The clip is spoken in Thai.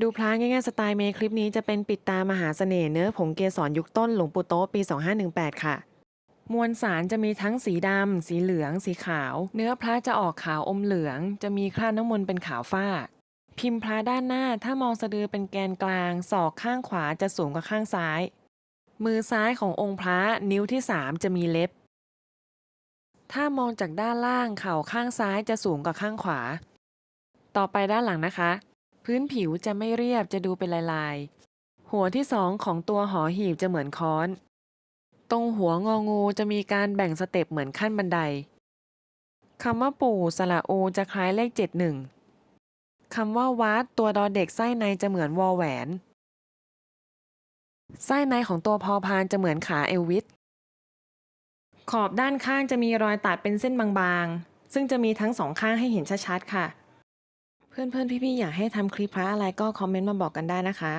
ดูพระง่ายๆสไตล์เมย์คลิปนี้จะเป็นปิดตามหาเสน่ห์เนื้อผงเกสรยุคต้นหลวงปู่โต๊ะปี 2518 ค่ะ มวลสารจะมีทั้งสีดำ สีเหลือง สีขาว เนื้อพระจะออกขาวอมเหลือง จะมีคราบน้ำมนต์เป็นขาวฟ้า พิมพ์พระด้านหน้าถ้ามองสะดือเป็นแกนกลาง ศอกข้างขวาจะสูงกว่าข้างซ้าย มือซ้ายขององค์พระนิ้วที่สามจะมีเล็บ ถ้ามองจากด้านล่างเข่าข้างซ้ายจะสูงกว่าข้างขวา ต่อไปด้านหลังนะคะ พื้นผิวจะไม่เรียบจะดูเป็นลายๆ หัวที่สองของตัวหอหีบจะเหมือนค้อน ตรงหัวงองูจะมีการแบ่งสเต็ปเหมือนขั้นบันไดคำว่าปู่สระโอจะคล้ายเลขเจ็ดหนึ่งคำว่าวัดตัวดอเด็กไส้ในจะเหมือนวอแหวน ไส้ในของตัวพอพานจะเหมือนขาเอลวิสขอบด้านข้างจะมีรอยตัดเป็นเส้นบางๆ ซึ่งจะมีทั้งสองข้างให้เห็นชัดๆ ค่ะ เพื่อนๆพี่ๆอยากให้ทำคลิปพระอะไรก็คอมเมนต์มาบอกกันได้นะคะ